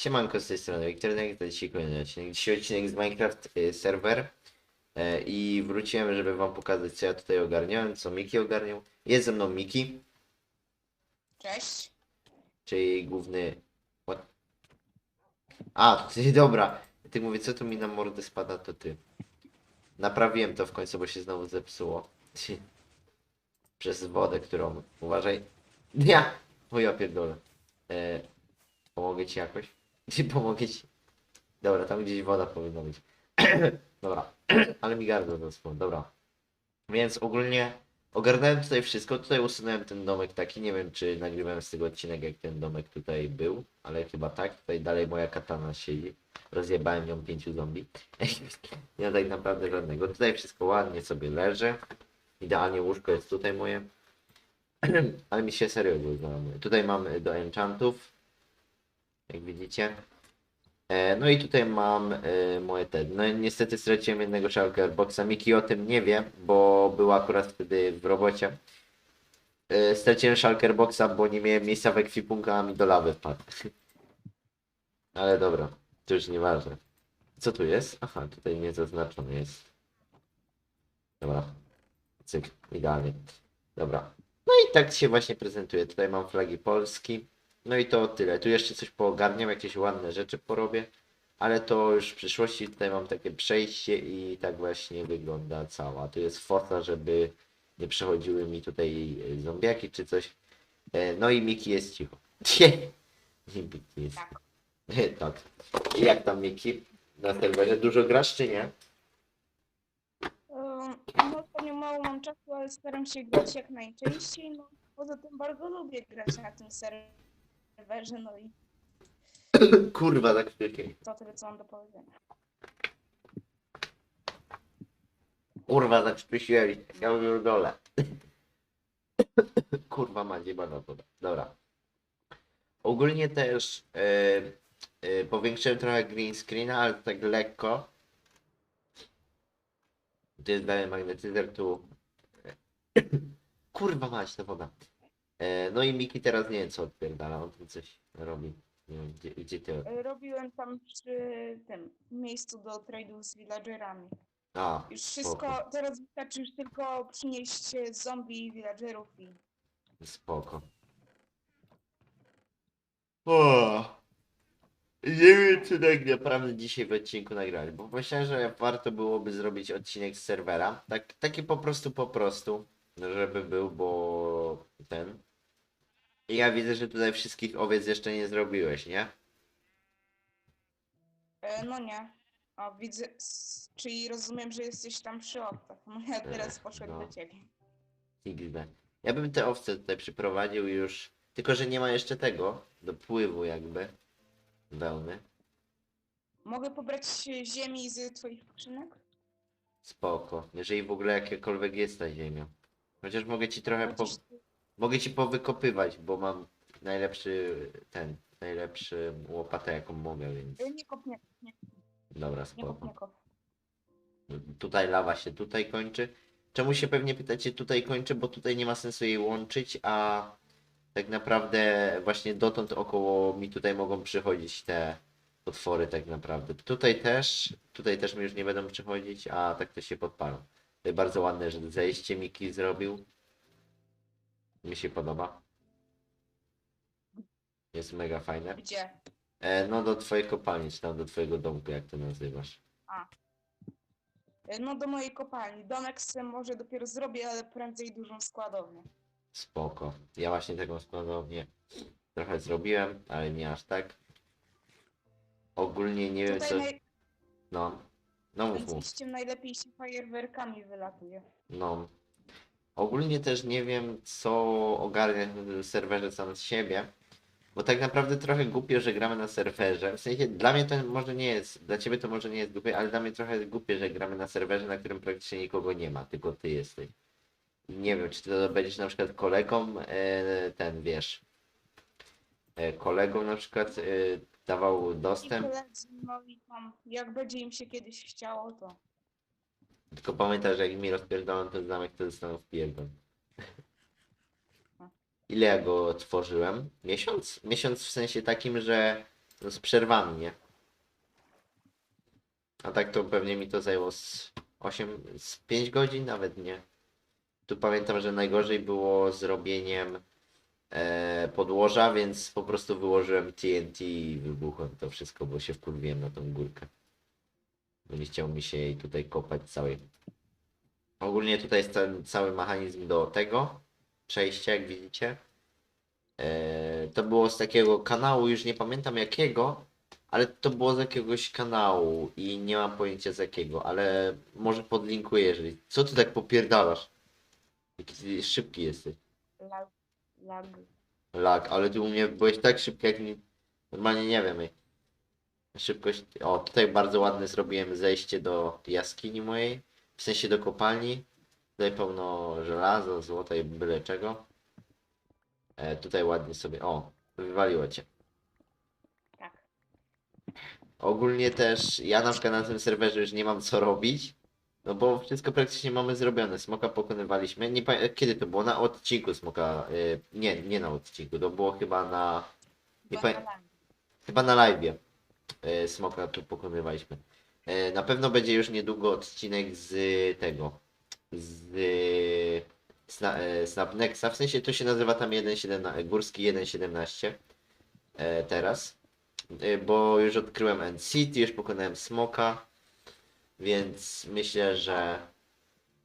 Siemanko z tej strony Wiktor, to dzisiaj kolejny odcinek. Dzisiaj odcinek z Minecraft y, serwer e, i wróciłem, żeby wam pokazać co ja tutaj ogarniałem, co Miki ogarniał. Jest ze mną Miki, Cześć. czyli główny... What? A, ty, dobra. Ty mówię, co tu mi na mordę spada, to ty. Naprawiłem to w końcu, bo się znowu zepsuło. Przez wodę, którą... Uważaj. Ja! O ja pierdolę. E, pomogę ci jakoś? Czy pomogę ci? Dobra, tam gdzieś woda powinna być. Dobra, ale mi gardło zaschło. Dobra. Więc ogólnie ogarnąłem tutaj wszystko. Tutaj usunąłem ten domek taki. Nie wiem, czy nagrywałem z tego odcinek, jak ten domek tutaj był, ale chyba tak. Tutaj dalej moja katana siedzi. Rozjebałem ją pięciu zombie. Nie ma tak naprawdę żadnego. Tutaj wszystko ładnie sobie leży. Idealnie łóżko jest tutaj moje. Ale mi się serio nie znamy. Tutaj mamy do enchantów. Jak widzicie. E, no i tutaj mam e, moje te. No niestety straciłem jednego shulker boxa. Miki o tym nie wie, bo był akurat wtedy w robocie. E, straciłem shulker boxa, bo nie miałem miejsca w ekwipunku, a mi do lawy wpadł. Ale dobra, to już nieważne. Co tu jest? Aha, tutaj nie zaznaczone jest. Dobra. Cyk, idealnie. Dobra. No i tak się właśnie prezentuje. Tutaj mam flagi Polski. No i to tyle. Tu jeszcze coś poogarniam, jakieś ładne rzeczy porobię. Ale to już w przyszłości. Tutaj mam takie przejście i tak właśnie wygląda cała. Tu jest fosa, żeby nie przechodziły mi tutaj e, zombiaki czy coś. E, No i Miki jest cicho. Nie, Miki jest. Tak. Tak. I jak tam Miki? Na serwerze dużo grasz czy nie? No ostatnio mało mam czasu, ale staram się grać jak najczęściej. No, poza tym bardzo lubię grać na tym serwerze, no i Kurwa, tak wcześniej. to tyle co mam do powiedzenia. Kurwa, zakrztusiłem. Ja już dole. Kurwa, ma na woda. Dobra. Ogólnie też e, e, powiększyłem trochę green screena, ale tak lekko. Tu jest dalej magnetyzer, tu... Kurwa mać, ta woda. E, no i Miki teraz nie wiem co odpierdala, on tu coś robi. Nie wiem, gdzie, gdzie ty... Y, Robiłem tam przy tym miejscu do trade'u z villagerami. A, Już wszystko, teraz wystarczy już tylko przynieść e, zombie i villagerów i Spoko. O. Nie wiem, czy tak naprawdę dzisiaj w odcinku nagrali, bo myślałem, że warto byłoby zrobić odcinek z serwera. Tak, taki po prostu, po prostu, żeby był, bo ten. I ja widzę, że tutaj wszystkich owiec jeszcze nie zrobiłeś, nie? E, No nie. O, widzę, s- czyli rozumiem, że jesteś tam przy owcach. No ja teraz poszedłem no. do ciebie. XD. Ja bym te owce tutaj przyprowadził już, tylko że nie ma jeszcze tego, do pływu jakby, wełny. Mogę pobrać e, ziemi z twoich skrzynek? Spoko. Jeżeli w ogóle jakakolwiek jest ta ziemia. Chociaż mogę ci trochę po... Chociaż ty- Mogę ci powykopywać, bo mam najlepszy ten, najlepszy łopatę jaką mogę, więc e, Nie kop, nie, nie, dobra, nie kop, spoko. nie kop. Tutaj lawa się tutaj kończy. Czemu się pewnie pytacie tutaj kończy, bo tutaj nie ma sensu jej łączyć, a tak naprawdę właśnie dotąd około mi tutaj mogą przychodzić te potwory tak naprawdę. Tutaj też, tutaj też mi już nie będą przychodzić, a tak to się podpalą. Tutaj bardzo ładne, że zejście Miki zrobił. Mi się podoba. Jest mega fajne. Gdzie? E, no do twojej kopalni, czy tam do twojego domku, jak to nazywasz. E, No do mojej kopalni. Domek sobie może dopiero zrobię, ale prędzej dużą składownię. Spoko. Ja właśnie taką składownię trochę zrobiłem, ale nie aż tak. Ogólnie nie wiem Tutaj co... naj... No. No mów, mów. Oczywiście najlepiej się fajerwerkami wylatuje. No. Ogólnie też nie wiem co ogarnia w serwerze sam z siebie. Bo tak naprawdę trochę głupio, że gramy na serwerze. W sensie dla mnie to może nie jest, dla ciebie to może nie jest głupie, ale dla mnie trochę głupie, że gramy na serwerze, na którym praktycznie nikogo nie ma, tylko ty jesteś. Nie wiem, czy to będziesz na przykład kolegą, e, ten wiesz, e, kolegą na przykład e, dawał dostęp, jak będzie im się kiedyś chciało, to tylko pamiętaj, że jak mi rozpierdolą ten zamek, to dostaną w pierdol. Ile ja go otworzyłem? Miesiąc? Miesiąc w sensie takim, że z przerwami, nie? A tak to pewnie mi to zajęło z 8, z 5 godzin, nawet nie. Tu pamiętam, że najgorzej było zrobieniem e, podłoża, więc po prostu wyłożyłem TNT i wybuchłem to wszystko, bo się wkurwiłem na tą górkę. Bo nie chciał mi się jej tutaj kopać całej. Ogólnie tutaj jest ten cały mechanizm do tego przejścia, jak widzicie. E, to było z takiego kanału, już nie pamiętam jakiego, ale to było z jakiegoś kanału i nie mam pojęcia z jakiego, ale może podlinkuję, jeżeli. Co ty tak popierdalasz? Jaki szybki jesteś. Lag. lag. Lag, ale ty u mnie byłeś tak szybki, jak. Normalnie nie wiem. ej. Szybkość... O, tutaj bardzo ładne zrobiłem zejście do jaskini mojej. W sensie do kopalni. Tutaj pełno żelaza, złota i byle czego. E, tutaj ładnie sobie... O, wywaliło cię. Tak. Ogólnie też ja na przykład na tym serwerze już nie mam co robić. No bo wszystko praktycznie mamy zrobione. Smoka pokonywaliśmy. Nie pamiętam kiedy to było? Na odcinku smoka. y, nie, nie na odcinku. To było chyba na. Nie Chyba na chyba na live. Smoka tu pokonywaliśmy. Y, na pewno będzie już niedługo odcinek z tego. Z Sna, y, Snapnexa. W sensie to się nazywa tam 1.17. Górski 1.17. y, Teraz. Bo już odkryłem End City, już pokonałem Smoka. Więc myślę, że.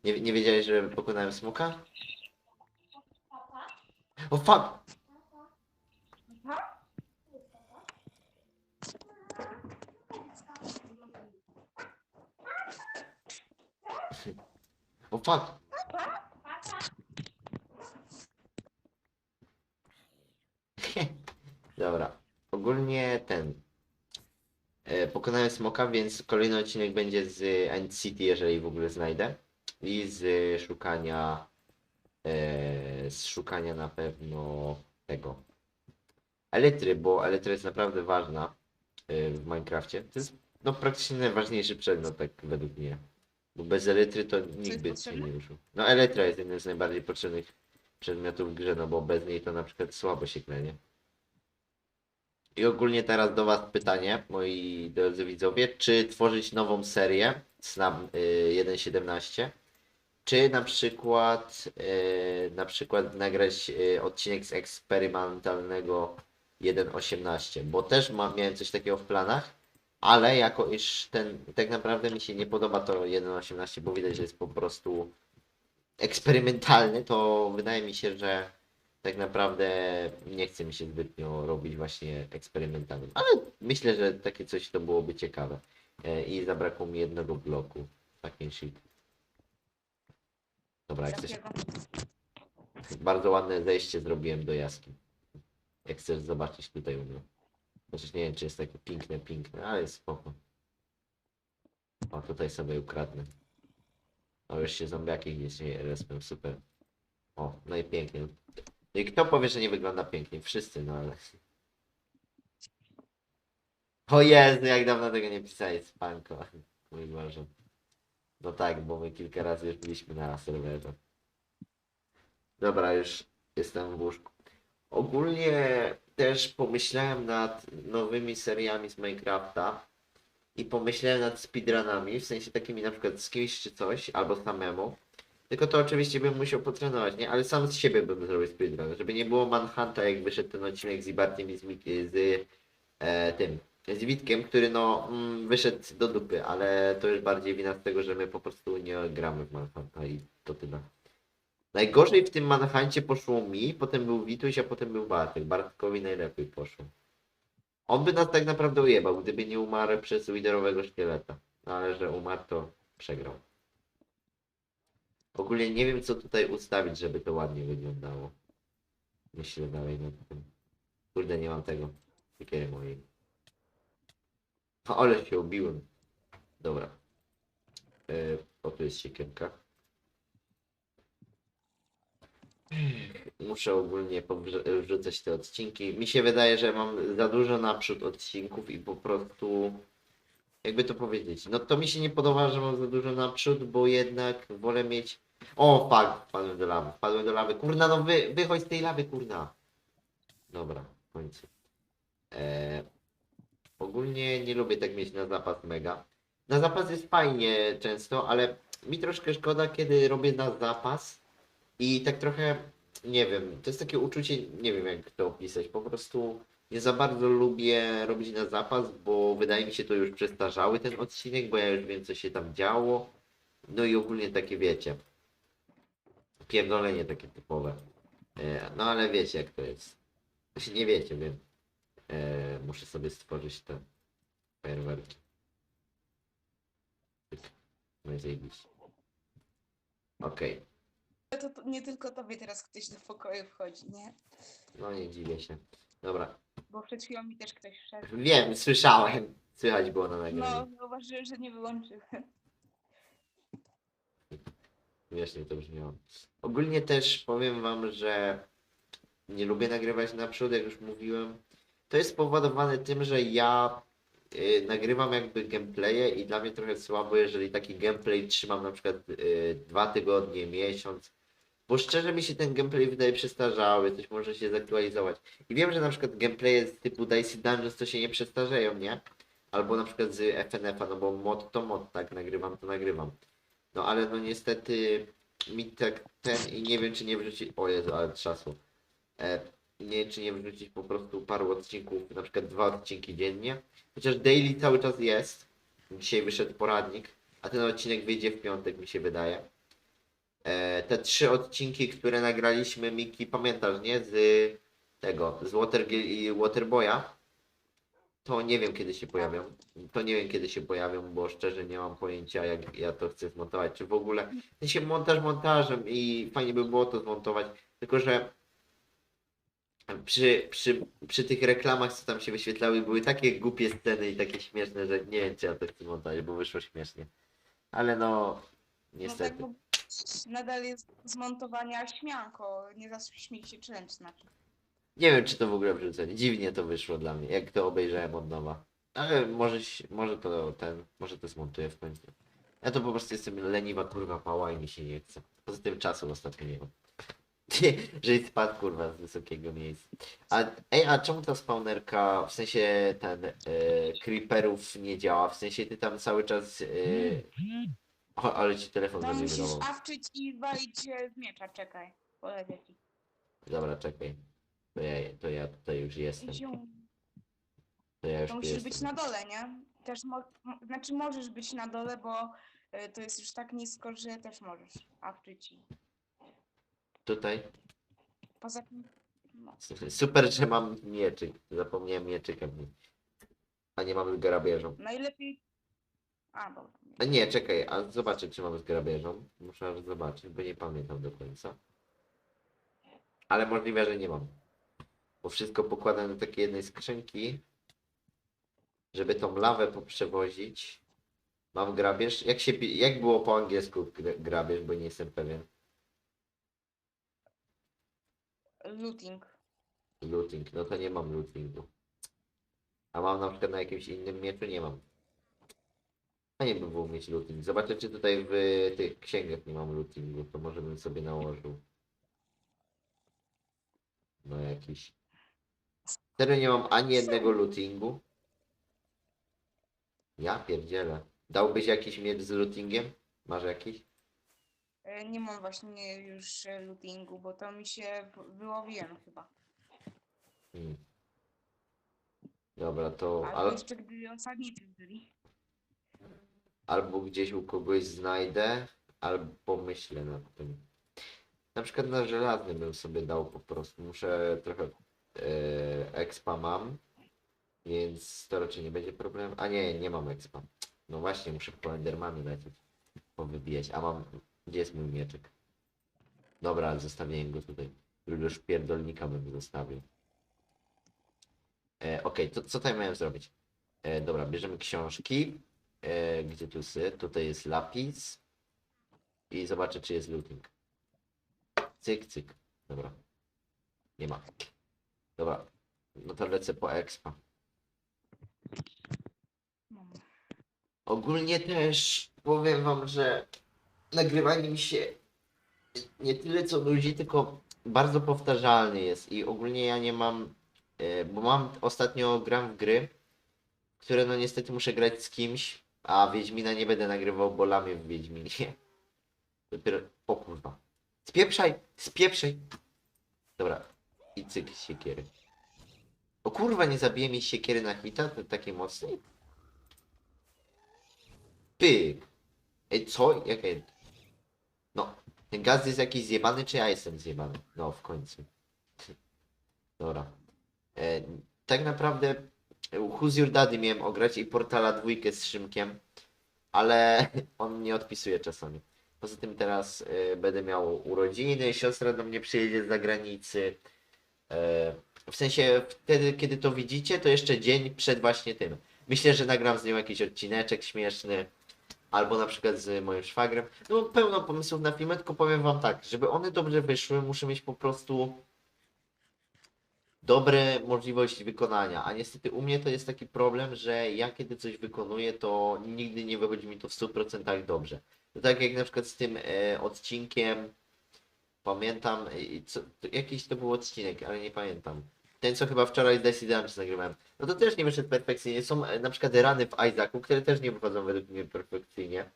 Nie, nie wiedziałeś, że pokonałem smoka? O fuck! O fuck! Dobra. Ogólnie ten. E, pokonałem smoka, więc kolejny odcinek będzie z End City, jeżeli w ogóle znajdę. I z szukania. E, z szukania na pewno tego. Elektry, bo elektryka jest naprawdę ważna e, w Minecrafcie. To jest no, praktycznie najważniejszy przedmiot, tak według mnie. Bo bez elektry to nikt by się nie ruszył. No elektra jest jednym z najbardziej potrzebnych przedmiotów w grze, no bo bez niej to na przykład słabo się klenie. I ogólnie teraz do Was pytanie, moi drodzy widzowie, czy tworzyć nową serię? Snap y, 1.17, czy na przykład y, na przykład nagrać y, odcinek z eksperymentalnego 1.18, bo też miałem coś takiego w planach, ale jako iż ten tak naprawdę mi się nie podoba to 1.18, bo widać, że jest po prostu eksperymentalny, to wydaje mi się, że tak naprawdę nie chce mi się zbytnio robić właśnie eksperymentalnym, ale myślę, że takie coś to byłoby ciekawe. E, I zabrakło mi jednego bloku. Fucking shit. Dobra, jak chcesz, bardzo ładne zejście zrobiłem do jaskini. Jak chcesz zobaczyć tutaj u mnie. Chociaż nie wiem, czy jest takie piękne, piękne, ale jest spoko. O, tutaj sobie ukradnę. O, już się zombiaki gdzieś nie respią, super. O, no i kto powie, że nie wygląda pięknie? Wszyscy, no ale... O Jezu, jak dawno tego nie pisałeś, spanko. Mój Boże. No tak, bo my kilka razy już byliśmy na serwerze. Dobra, już jestem w łóżku. Ogólnie też pomyślałem nad nowymi seriami z Minecrafta i pomyślałem nad speedrunami, w sensie takimi na przykład z kimś czy coś, albo samemu. Tylko to oczywiście bym musiał potrenować, nie? Ale sam z siebie bym zrobił speedrun, żeby nie było Manhunta, jak wyszedł ten odcinek z Ibartiem i z, z e, tym, z Witkiem, który no mm, wyszedł do dupy, ale to już bardziej wina z tego, że my po prostu nie gramy w Manhunta i to tyle. Najgorzej w tym Manhuncie poszło mi, potem był Wituś, a potem był Bartek. Bartkowi najlepiej poszło. On by nas tak naprawdę ujebał, gdyby nie umarł przez liderowego szkieleta. No ale że umarł, to przegrał. Ogólnie nie wiem, co tutaj ustawić, żeby to ładnie wyglądało. Myślę dalej nad tym. Kurde, nie mam tego. Siekiery mojej. Ale się ubiłem. Dobra. Yy, o, tu jest siekierka. Muszę ogólnie wrzucać te odcinki. Mi się wydaje, że mam za dużo naprzód odcinków i po prostu jakby to powiedzieć. No to mi się nie podoba, że mam za dużo naprzód, bo jednak wolę mieć. O, fuck, wpadłem do lawy. Wpadłem do lawy. Kurna, no wy, wychodź z tej lawy, kurna. Dobra, w końcu. Eee, ogólnie nie lubię tak mieć na zapas mega. Na zapas jest fajnie często, ale mi troszkę szkoda, kiedy robię na zapas i tak trochę, nie wiem, to jest takie uczucie, nie wiem jak to opisać, po prostu nie za bardzo lubię robić na zapas, bo wydaje mi się to już przestarzały ten odcinek, bo ja już wiem co się tam działo. No i ogólnie takie wiecie, pierdolenie takie typowe. E, No ale wiecie jak to jest. Znaczy nie wiecie, wiem. E, muszę sobie stworzyć te fajerwerki. No i zajebiście. Okej, To, to nie tylko tobie teraz ktoś do pokoju wchodzi, nie? no nie dziwię się. Dobra, Bo przed chwilą mi też ktoś wszedł. wiem, słyszałem. Słychać było na nagraniu. No, zauważyłem, że nie wyłączyłem. Śmiesznie to brzmiało. Ogólnie też powiem wam, że nie lubię nagrywać naprzód, jak już mówiłem. To jest spowodowane tym, że ja y, nagrywam jakby gameplaye i dla mnie trochę słabo, jeżeli taki gameplay trzymam na przykład y, dwa tygodnie, miesiąc. Bo szczerze mi się ten gameplay wydaje przestarzały, coś może się zaktualizować. I wiem, że na przykład gameplaye z typu Dicey Dungeons to się nie przestarzeją, nie? Albo na przykład z FNF-a, no bo mod to mod, tak, nagrywam to nagrywam. No ale no niestety mi tak ten i nie wiem czy nie wrzucić. O Jezu, ale trzasło. E, nie wiem czy nie wrzucić po prostu paru odcinków, na przykład dwa odcinki dziennie. Chociaż daily cały czas jest. Dzisiaj wyszedł poradnik, a ten odcinek wyjdzie w piątek mi się wydaje. E, te trzy odcinki, które nagraliśmy, Miki, pamiętasz, nie? Z tego, z Watergate i Waterboya. To nie wiem kiedy się pojawią. To nie wiem kiedy się pojawią, bo szczerze nie mam pojęcia jak ja to chcę zmontować. Czy w ogóle. W sensie montaż montażem i fajnie by było to zmontować. Tylko że przy, przy, przy tych reklamach, co tam się wyświetlały, były takie głupie sceny i takie śmieszne, że nie wiem czy ja to chcę montować, bo wyszło śmiesznie. Ale no No niestety. tak, bo nadal jest zmontowania śmianko, nie zaśmiej się challenge znaczy. Nie wiem, czy to w ogóle wrzucę. Dziwnie to wyszło dla mnie, jak to obejrzałem od nowa. Ale może, się- może to ten, może to zmontuję w końcu. Ja to po prostu jestem leniwa kurwa pała i mi się nie chce. Poza tym czasu ostatnio nie mam. Że spadł kurwa z wysokiego miejsca. A, ej, a czemu ta spawnerka, w sensie ten, e, creeperów nie działa? W sensie ty tam cały czas... E, o, ale ci telefon Tam musisz awczyć i walić e, z miecza, czekaj. Polegę ci. Dobra, czekaj. To ja, to ja tutaj już jestem. To ja już To tu musisz jestem. być na dole, nie? Też mo- znaczy możesz być na dole, bo e, to jest już tak nisko, że też możesz awczyć i Tutaj. poza tym no. Super, że mam mieczyk. Zapomniałem mieczyka. A nie mamy grabieżą. Najlepiej... A, dobra. A nie, czekaj, a zobaczę, czy mam z grabieżą. Muszę zobaczyć, bo nie pamiętam do końca. Ale możliwe, że nie mam. Bo wszystko pokładam do takiej jednej skrzynki. Żeby tą lawę poprzewozić. Mam grabież. Jak się pi- jak było po angielsku gra- grabież, bo nie jestem pewien. Looting. Looting, no to nie mam lootingu. A mam na przykład na jakimś innym mieczu? Nie mam. Fajnie by było mieć looting. Zobaczę, czy tutaj w tych księgach nie mam lootingu. To może bym sobie nałożył. No jakiś. Serio nie mam ani jednego lootingu? Ja pierdzielę. Dałbyś jakiś miecz z lootingiem? Masz jakiś? E, Nie mam właśnie już e, lootingu, bo to mi się w- wyłowiłem chyba. Hmm. Dobra, to... Albo Ale... jeszcze gdy osadnicy byli. Albo gdzieś u kogoś znajdę, albo pomyślę nad tym. Na przykład na żelaznym bym sobie dał po prostu. Muszę trochę e, expa mam, więc to raczej nie będzie problem. A nie, nie mam expa. No właśnie, muszę po Endermany lecieć, powybijać. A mam, gdzie jest mój mieczek? Dobra, zostawiłem go tutaj. Już pierdolnika bym zostawił. E, Okej, to co tutaj miałem zrobić? E, dobra, bierzemy książki. E, gdzie tu sy? Tutaj jest lapis. I zobaczę, czy jest looting. Cyk, cyk. Dobra. Nie ma. Dobra. No to lecę po expa. No. Ogólnie też powiem wam, że nagrywanie mi się nie tyle co nudzi, tylko bardzo powtarzalny jest i ogólnie ja nie mam, e, bo mam ostatnio gram w gry, które no niestety muszę grać z kimś, a Wiedźmina nie będę nagrywał, bo lamię w Wiedźminie. Dopiero... O kurwa. Spieprzaj! Spieprzaj! Dobra. I cykl siekiery. O kurwa, nie zabije mi siekiery na hita? To takiej mocnej? Pyk! Ej, co? Jakie... No, ten gaz jest jakiś zjebany, czy ja jestem zjebany? No, w końcu. Dobra. E, tak naprawdę Who's Your Daddy miałem ograć i Portala dwójkę z Szymkiem, ale on nie odpisuje czasami. Poza tym teraz e, będę miał urodziny, siostra do mnie przyjedzie z zagranicy. E, w sensie wtedy, kiedy to widzicie, to jeszcze dzień przed właśnie tym. Myślę, że nagram z nią jakiś odcineczek śmieszny. Albo na przykład z moim szwagrem. No pełno pomysłów na filmy, tylko powiem wam tak, żeby one dobrze wyszły, muszę mieć po prostu dobre możliwości wykonania. A niestety u mnie to jest taki problem, że ja kiedy coś wykonuję, to nigdy nie wychodzi mi to w 100% dobrze. To tak jak na przykład z tym e, odcinkiem, pamiętam, e, co, to, jakiś to był odcinek, ale nie pamiętam. Ten, co chyba wczoraj z Dicey nagrywałem. No to też nie wyszedł perfekcyjnie. Są e, na przykład rany w Isaacu, które też nie wychodzą według mnie perfekcyjnie.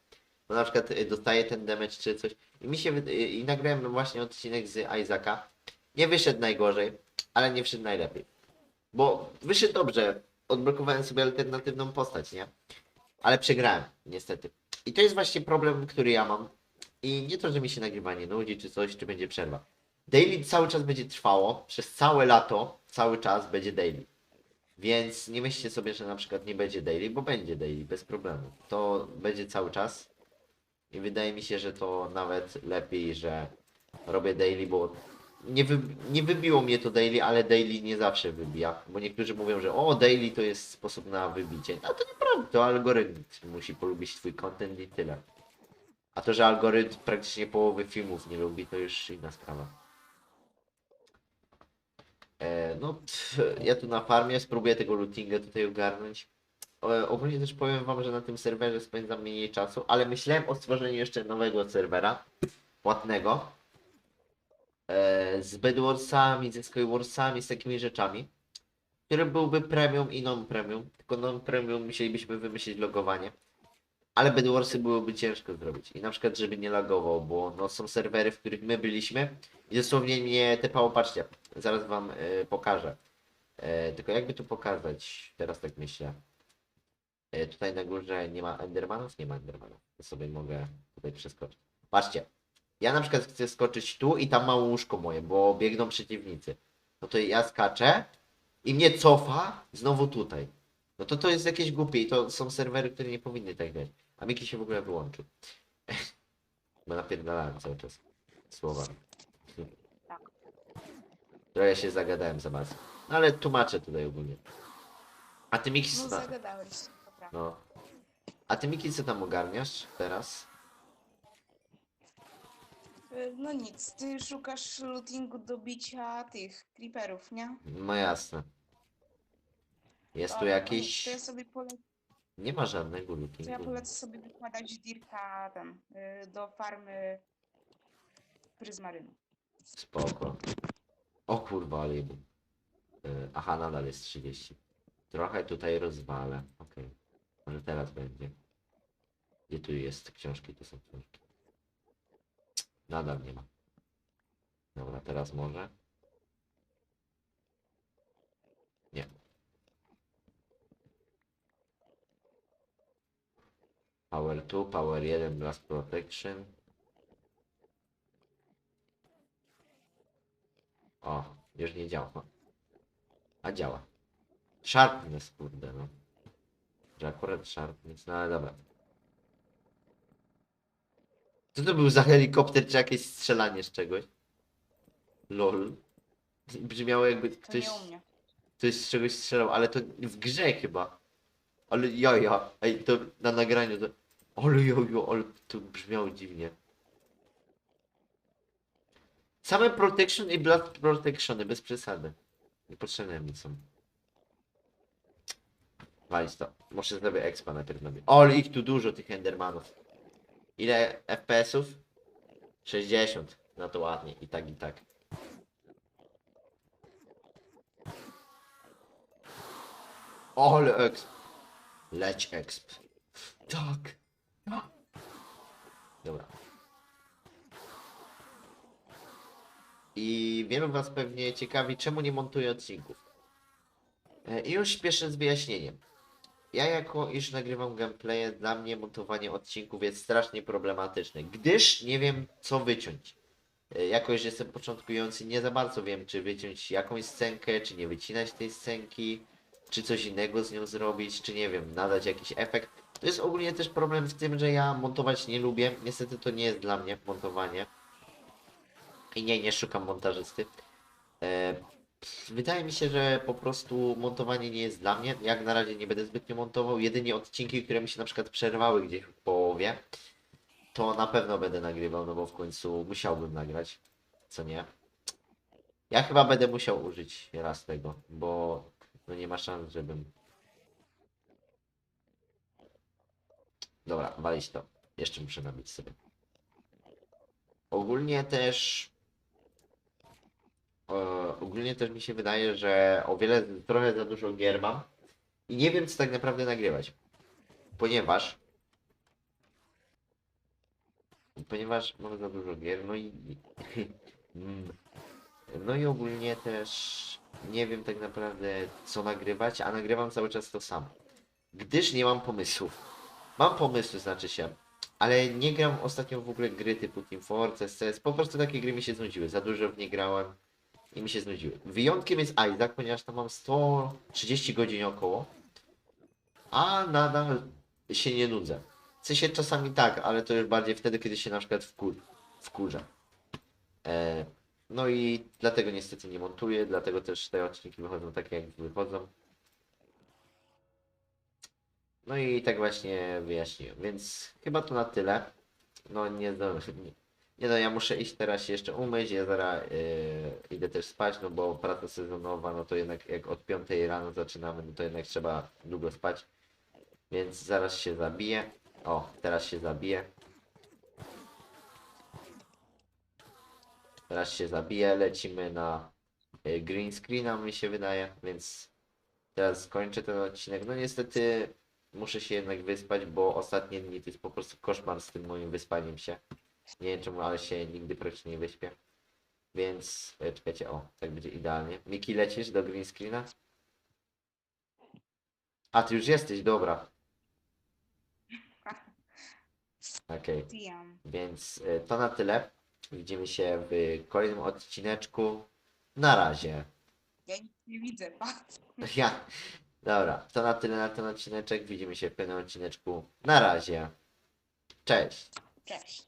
Bo na przykład e, dostaje ten damage czy coś. I mi się e, i nagrałem no właśnie odcinek z Isaaca. Nie wyszedł najgorzej, ale nie wszedł najlepiej. Bo wyszedł dobrze. Odblokowałem sobie alternatywną postać, nie? Ale przegrałem, niestety. I to jest właśnie problem, który ja mam. I nie to, że mi się nagrywanie nudzi, czy coś, czy będzie przerwa. Daily cały czas będzie trwało, przez całe lato, cały czas będzie daily. Więc nie myślcie sobie, że na przykład nie będzie daily, bo będzie daily, bez problemu. To będzie cały czas. I wydaje mi się, że to nawet lepiej, że robię daily, bo nie, wy, nie wybiło mnie to daily, ale daily nie zawsze wybija. Bo niektórzy mówią, że o, daily to jest sposób na wybicie. No to nieprawda, to algorytm musi polubić twój content i tyle. A to, że algorytm praktycznie połowy filmów nie lubi, to już inna sprawa. E, no, pff, ja tu na farmie spróbuję tego lootinga tutaj ogarnąć. E, ogólnie też powiem wam, że na tym serwerze spędzam mniej czasu, ale myślałem o stworzeniu jeszcze nowego serwera, płatnego, z Bedwarsami, ze Skywarsami, z takimi rzeczami, który byłby premium i non-premium, tylko non-premium musielibyśmy wymyślić logowanie. Ale Bedwarsy byłoby ciężko zrobić. I na przykład, żeby nie lagował, bo no, są serwery, w których my byliśmy i dosłownie mnie tepało, patrzcie, zaraz wam e, pokażę. E, tylko jakby tu pokazać, teraz tak myślę. E, tutaj na górze nie ma Endermanów? Nie ma Endermanów. To sobie mogę tutaj przeskoczyć. Patrzcie, ja na przykład chcę skoczyć tu i tam mało łóżko moje, bo biegną przeciwnicy. No to ja skaczę i mnie cofa znowu tutaj. No to to jest jakieś głupie i to są serwery, które nie powinny tak grać. A Miki się w ogóle wyłączył. Bo napierdalałem cały czas słowa. Tak. Trochę się zagadałem za bardzo. No ale tłumaczę tutaj ogólnie. A ty Miki, No zagadałeś no. A ty Miki, co tam ogarniasz teraz? Y, No nic, ty szukasz lootingu do bicia tych creeperów, nie? No jasne. Jest tu Dobra, no jakiś... To ja sobie pole... Nie ma żadnego to ja lootingu. polecę sobie wykładać dirka ten, y, do farmy pryzmarynu. Spoko. O kurwa, ale. Y, Aha, nadal jest 30. Trochę tutaj rozwalę. Okej. Może teraz będzie. Gdzie tu jest książki? To są książki. Nadal nie ma. Dobra, teraz może. Nie. Power 2, Power 1, Blast Protection. O, już nie działa. A działa. Sharpness, kurde, no. Że akurat sharpness, no ale dobra. Co to był za helikopter, czy jakieś strzelanie z czegoś? Lol. Brzmiało jakby To ktoś, nie u mnie. ktoś z czegoś strzelał, ale to w grze chyba. Ale jaja, ej, to na nagraniu to... Ale jojo, ale to brzmiało dziwnie. Same protection i blast protectiony, bez przesady. Niepotrzebne mi są. Walić to. Muszę sobie expa najpierw. O, ale ich tu dużo, tych endermanów. Ile FPS-ów? 60. No to ładnie. I tak, i tak. Ale exp. Leć exp. Tak. tak. Dobra. I wielu was pewnie ciekawi, czemu nie montuję odcinków. E, I już śpieszę z wyjaśnieniem. Ja jako iż nagrywam gameplaye, dla mnie montowanie odcinków jest strasznie problematyczne, gdyż nie wiem co wyciąć. E, Jako iż jestem początkujący, nie za bardzo wiem czy wyciąć jakąś scenkę, czy nie wycinać tej scenki, czy coś innego z nią zrobić, czy nie wiem, nadać jakiś efekt. To jest ogólnie też problem w tym, że ja montować nie lubię. Niestety to nie jest dla mnie montowanie. I nie, nie szukam montażysty. E, Wydaje mi się, że po prostu montowanie nie jest dla mnie. Jak na razie nie będę zbytnio montował. Jedynie odcinki, które mi się na przykład przerwały gdzieś w połowie, to na pewno będę nagrywał, no bo w końcu musiałbym nagrać. Co nie? Ja chyba będę musiał użyć raz tego, bo no nie ma szans, żebym. Dobra, walić to. Jeszcze muszę nabić sobie. Ogólnie też ogólnie też mi się wydaje, że o wiele, trochę za dużo gier mam i nie wiem, co tak naprawdę nagrywać. Ponieważ ponieważ mam za dużo gier, no i no i ogólnie też nie wiem tak naprawdę, co nagrywać, a nagrywam cały czas to samo. Gdyż nie mam pomysłów. Mam pomysły, znaczy się, ale nie gram ostatnio w ogóle gry typu Team Fortress, CS, po prostu takie gry mi się znudziły, za dużo w nie grałem i mi się znudziły. Wyjątkiem jest Isaac, ponieważ tam mam 130 godzin około, a nadal się nie nudzę. W sensie czasami tak, ale to już bardziej wtedy, kiedy się na przykład wkur wkurza. E, no i dlatego niestety nie montuję, dlatego też te odcinki wychodzą takie, jak wychodzą. No i tak właśnie wyjaśniłem, więc chyba to na tyle. No nie, nie, nie no, ja muszę iść teraz jeszcze umyć, ja zaraz yy, idę też spać, no bo praca sezonowa, no to jednak jak od 5 rano zaczynamy, no to jednak trzeba długo spać. Więc zaraz się zabiję. O, teraz się zabiję. Teraz się zabiję, lecimy na y, green screena mi się wydaje, więc teraz skończę ten odcinek. No niestety muszę się jednak wyspać, bo ostatnie dni to jest po prostu koszmar z tym moim wyspaniem się. Nie wiem czemu, ale się nigdy praktycznie nie wyśpię. Więc e, czekajcie, o, tak będzie idealnie. Miki, lecisz do green screena? A, ty już jesteś, dobra. Okej, Wiem. więc e, to na tyle. Widzimy się w kolejnym odcineczku. Na razie. Ja nic nie widzę, patrz. Ja. Dobra, to na tyle na ten odcineczek. Widzimy się w kolejnym odcineczku. Na razie. Cześć. Cześć.